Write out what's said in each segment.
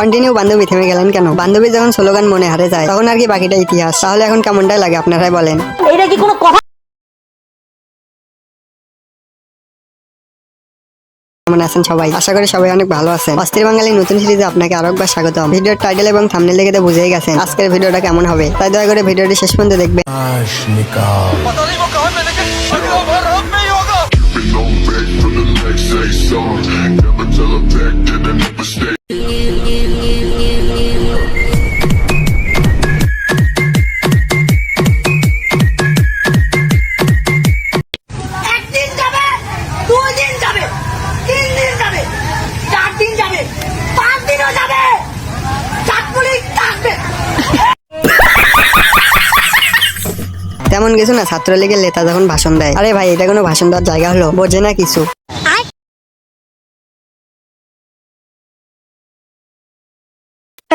Continue বান্ধবী থেমে গেলেন কেন? বান্ধবী যখন স্লোগান মনে হারে যায় তখন আর কি বাকিটা ইতিহাস? তাহলে এখন কেমনটাই লাগে আপনারাই বলেন। এটা কি কোনো কথা? কেমন আছেন সবাই? আশা করি সবাই অনেক ভালো আছেন। অস্থির বাঙালি নতুন সিরিজে আপনাকে আরও একবার স্বাগত ভিডিওর টাইটেল এবং থামনেল দেখে তো বুঝেই গেছেন আজকের ভিডিওটা কেমন হবে। তাই দয়া করে ভিডিওটি শেষ পর্যন্ত দেখবে তেমন কিছু না ছাত্রলীগের নেতা যখন ভাষণ দেয়। আরে ভাই এটা কোনো ভাষণ দেওয়ার জায়গা হলো? বোঝে না কিছু।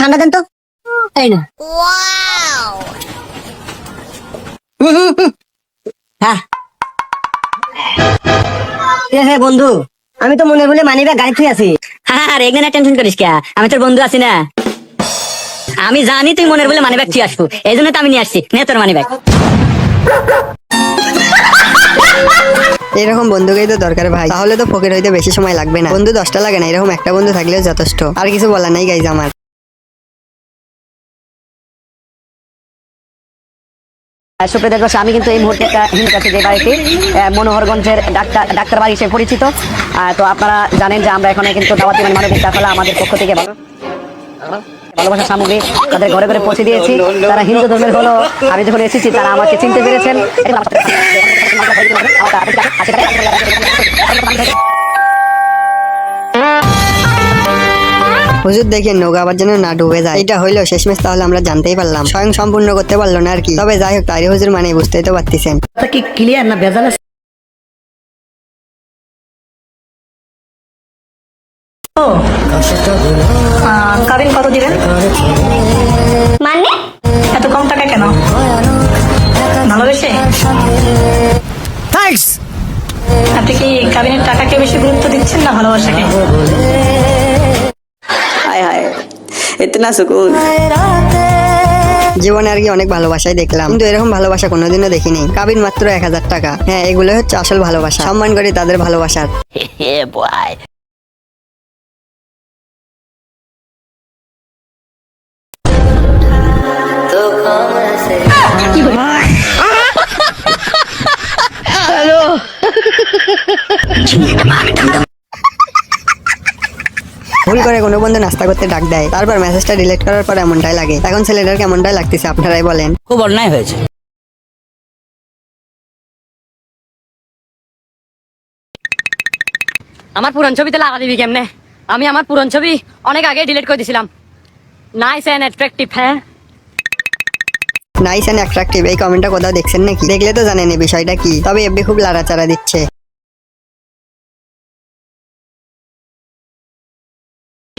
ঠান্ডা দেন তো। এই না। হ্যাঁ। বন্ধু আমি তো মনে বলে মানি ব্যাগ গাড়ি থুই আছি। আর এখানে টেনশন করিস কে? আমি তোর বন্ধু আছি না। আমি জানি তুই মনের বলে মানি ব্যাগ তুই আসব। এই জন্য তো আমি নিয়ে আসছি। নে তোর মানি ব্যাগ এরকম বন্ধুকেই তো দরকার ভাই। তাহলে তো ফকির হইতে বেশি সময় লাগবে না। বন্ধু দশটা লাগে না, এরকম একটা বন্ধু থাকলেও যথেষ্ট। আর কিছু বলা নাই গাইজ আমার। সুপ্রিয় দর্শক, আমি কিন্তু এই মুহূর্তে একটা হিন্দ কাছে যে বাড়িটি মনোহরগঞ্জের ডাক্তার ডাক্তার বাড়ি হিসেবে পরিচিত। তো আপনারা জানেন যে আমরা এখানে কিন্তু দাওয়াতি মানে মানবিক আমাদের পক্ষ থেকে ভালো ভালোবাসার সামগ্রী তাদের ঘরে ঘরে পৌঁছে দিয়েছি। তারা হিন্দু ধর্মের হলো। আমি যখন এসেছি তারা আমাকে চিনতে পেরেছেন। হুজুর দেখে নৌকা আবার যেন না ডুবে যায়। এটা হইল শেষমেশ তাহলে আমরা জানতেই পারলাম। স্বয়ং সম্পূর্ণ করতে পারল না আর কি। তবে যাই হোক তাই হুজুর মানে বুঝতেই তো পারতেছেন। কি ক্লিয়ার না ভেজাল হচ্ছে থ্যাঙ্কস আপনি কি কাবিনের টাকাকে বেশি গুরুত্ব দিচ্ছেন না ভালোবাসাকে? হায় হায় সুকুন জীবনে আর কি অনেক ভালোবাসাই দেখলাম। কিন্তু এরকম ভালোবাসা কোনোদিনও দেখিনি। কাবিন মাত্র এক হাজার টাকা। হ্যাঁ এগুলো হচ্ছে আসল ভালোবাসা। সম্মান করি তাদের ভালোবাসার। কোনো বন্ধু নাস্তা করতে ডাক দেয়। তারপর মেসেজটা ডিলিট করার পর এমনটাই লাগে। এখন ছেলেটার কেমনটাই লাগতেছে আপনারাই বলেন। খুব অন্যায় হয়েছে। আমার পুরান ছবিতে লাগা দিবি কেমনে? আমি আমার পুরান ছবি অনেক আগে ডিলিট করে দিছিলাম। নাইস এন্ড অ্যাট্রাকটিভ হ্যাঁ? নাইস অ্যান্ড অ্যাট্রাকটিভ এই কমেন্টটা কোথাও দেখছেন নাকি? দেখলে তো জানেন এই বিষয়টা কি। তবে এফবি খুব লাড়াচাড়া দিচ্ছে।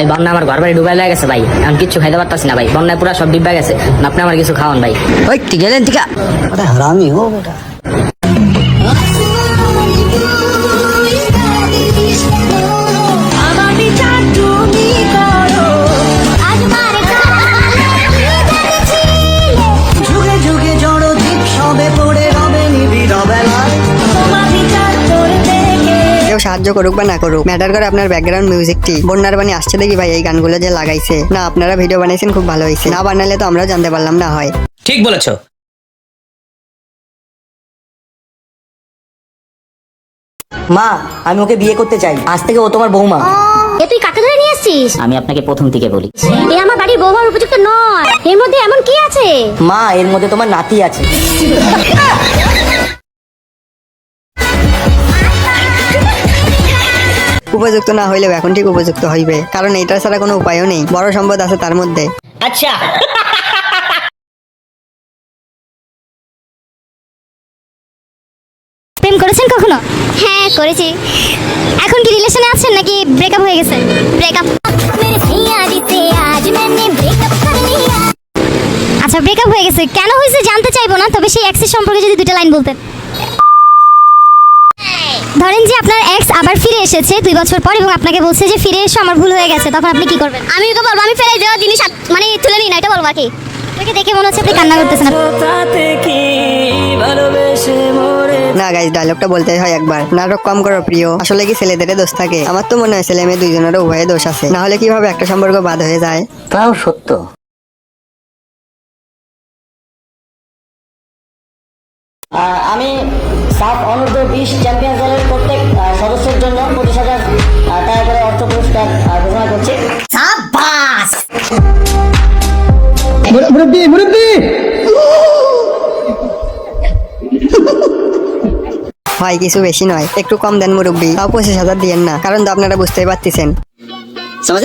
এই বন্যা আমার ঘর বাড়ি ডুবাই লাগে গেছে ভাই। আমি কিচ্ছু খাইতে পারতাছি না ভাই। বন্যায় পুরা সব ডিব্বা গেছে। আপনি আমার কিছু খাওয়ান ভাই। ওই ঠিক গেলেন ঠিক হারামি হো বেটা। সাহায্য করুক বা না করুক ম্যাটার করে আপনার ব্যাকগ্রাউন্ড মিউজিকটি বন্যার বাণী আসছে দেখি ভাই এই গানগুলো যে লাগাইছে। না আপনারা ভিডিও বানাইছেন খুব ভালো হয়েছে না বানালে তো আমরাও জানতে পারলাম না হয়। ঠিক বলেছ। মা আমি ওকে বিয়ে করতে চাই। আজ থেকে ও তোমার বৌমা। এ তুই কাকে ধরে নিয়ে এসছিস আমি আপনাকে প্রথম থেকে বলি। এ আমার বাড়ির বৌমার উপযুক্ত নয়। এর মধ্যে এমন কি আছে? মা এর মধ্যে তোমার নাতি আছে। উপযুক্ত না হইলেও এখন ঠিক উপযুক্ত হইবে। কারণ এইটা ছাড়া কোনো উপায়ও নেই। বড় সম্পদ আছে তার মধ্যে। আচ্ছা। প্রেম করেছেন কখনো? হ্যাঁ করেছি। এখন কি রিলেশনে আছেন নাকি ব্রেকআপ হয়ে গেছে? ব্রেকআপ আচ্ছা ব্রেকআপ হয়ে গেছে। কেন হয়েছে জানতে চাইব না তবে সেই এক্সের সম্পর্কে যদি দুটো লাইন বলতেন। ধরেন যে আপনার এক্স আবার ফিরে এসেছে দুই বছর পর এবং আপনাকে বলছে যে ফিরে এসো আমার ভুল হয়ে গেছে তখন আপনি কি করবেন? আমি তো বলব আমি ফেলে দেওয়া জিনিস মানে তুলে নিই না এটা বলব আর কি। আপনাকে দেখে মনে হচ্ছে আপনি কান্না করতেছেন। না গাইজ ডায়লগটা বলতে হয় একবার। নাটক কম করো প্রিয়। আসলে কি ছেলেদের দোষ থাকে? আমার তো মনে হয় ছেলে মেয়ে দুইজনেরও উভয়ে দোষ আছে। না হলে কীভাবে একটা সম্পর্ক বাদ হয়ে যায়? তাও সত্য। আমি সাফ অনুর্ধ বিশ চ্যাম্পিয়ন দলের প্রত্যেক সদস্যের জন্য পঁচিশ হাজার টাকা করে অর্থ পুরস্কার ঘোষণা করছি। হয় কিছু বেশি নয় একটু কম দেন মুরব্বী। তাও পঁচিশ হাজার দিয়েন না কারণ তো আপনারা বুঝতেই পারতেছেন। সমাজ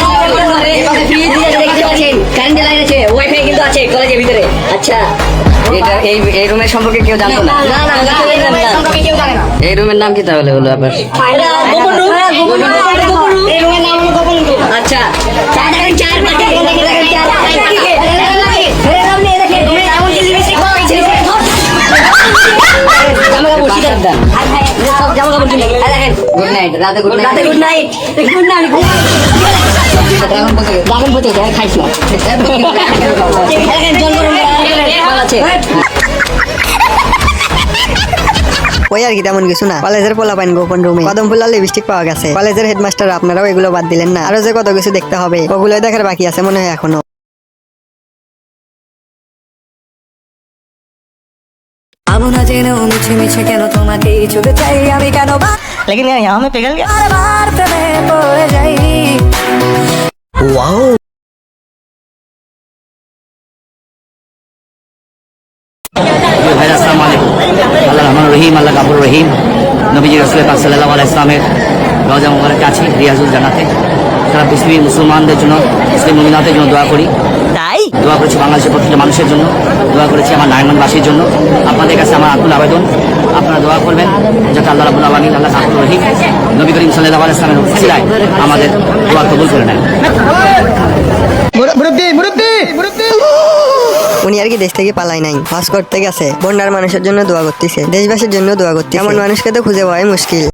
এপাশে ফ্রিজ দিয়ে দেখতে পাচ্ছেন, কারেন্টের লাইন আছে, ওয়াইফাই কিন্তু আছে কলেজের ভিতরে। আচ্ছা এটা এই এই রুমের সম্পর্কে কেউ জানতো না? না না কেউ জানে না। এই রুমের নাম কি তাহলে হলো আপনার গোপন রুম। গোপন রুম এই রুমের নাম হলো গোপন রুম। আচ্ছা চার দেখেন চার দেখেন দেখেন চার জামা কাপড় শীতের দাম সব জামা কাপড় কিনে দেখেন গুড নাইট রাতে গুড নাইট রাতে good night good night dragon পচে ড্রাগন পচে যায় খাইছ না দেখেন জল গরম ভালো আছে ওই আর কি তেমন কিছু না। কলেজের পোলা পাইন গোপন রুমে কদম ফুলার লিপস্টিক পাওয়া গেছে। কলেজের হেডমাস্টার আপনারাও এগুলো বাদ দিলেন না। আরও যে কত কিছু দেখতে হবে ওগুলো দেখার বাকি আছে মনে হয় এখনও। আবু না জেনেও মিছে মিছে কেন তোমাকে ছুটে চাই আমি কেন বা লেকিন यहाँ में पिघल गया বারবার প্রেমে পড়ে যাই ভাই আসসালামু আলাইকুম আল্লাহ রহমান রহিম আল্লাহ কাপুর রহিম নবীজি রসুল পাক সাল্লাহ আলাই ইসলামের রজা মুবারকে আছি রিয়াজুল জানাতে সারা পৃথিবী মুসলমানদের জন্য মুসলিম মহিলাদের জন্য দোয়া করি তাই দোয়া করেছি বাংলাদেশের প্রতিটা মানুষের জন্য দোয়া করেছি আমার নারায়ণবাসীর জন্য। আপনাদের কাছে আমার আকুল আবেদন আপনারা দোয়া করবেন যাতে আল্লাহ রাবুল আলমিন আল্লাহ কাপুর রহিম নবী করিম সাল্লাহ ইসলামের সিরায় আমাদের দোয়া কবুল করে নেন। উনি আর কি দেশ থেকে পালাই নাই হজ করতে গেছে। বন্যার মানুষের জন্য দোয়া করতেছে দেশবাসীর জন্য দোয়া করতেছে। এমন মানুষকে তো খুঁজে পাওয়াই মুশকিল।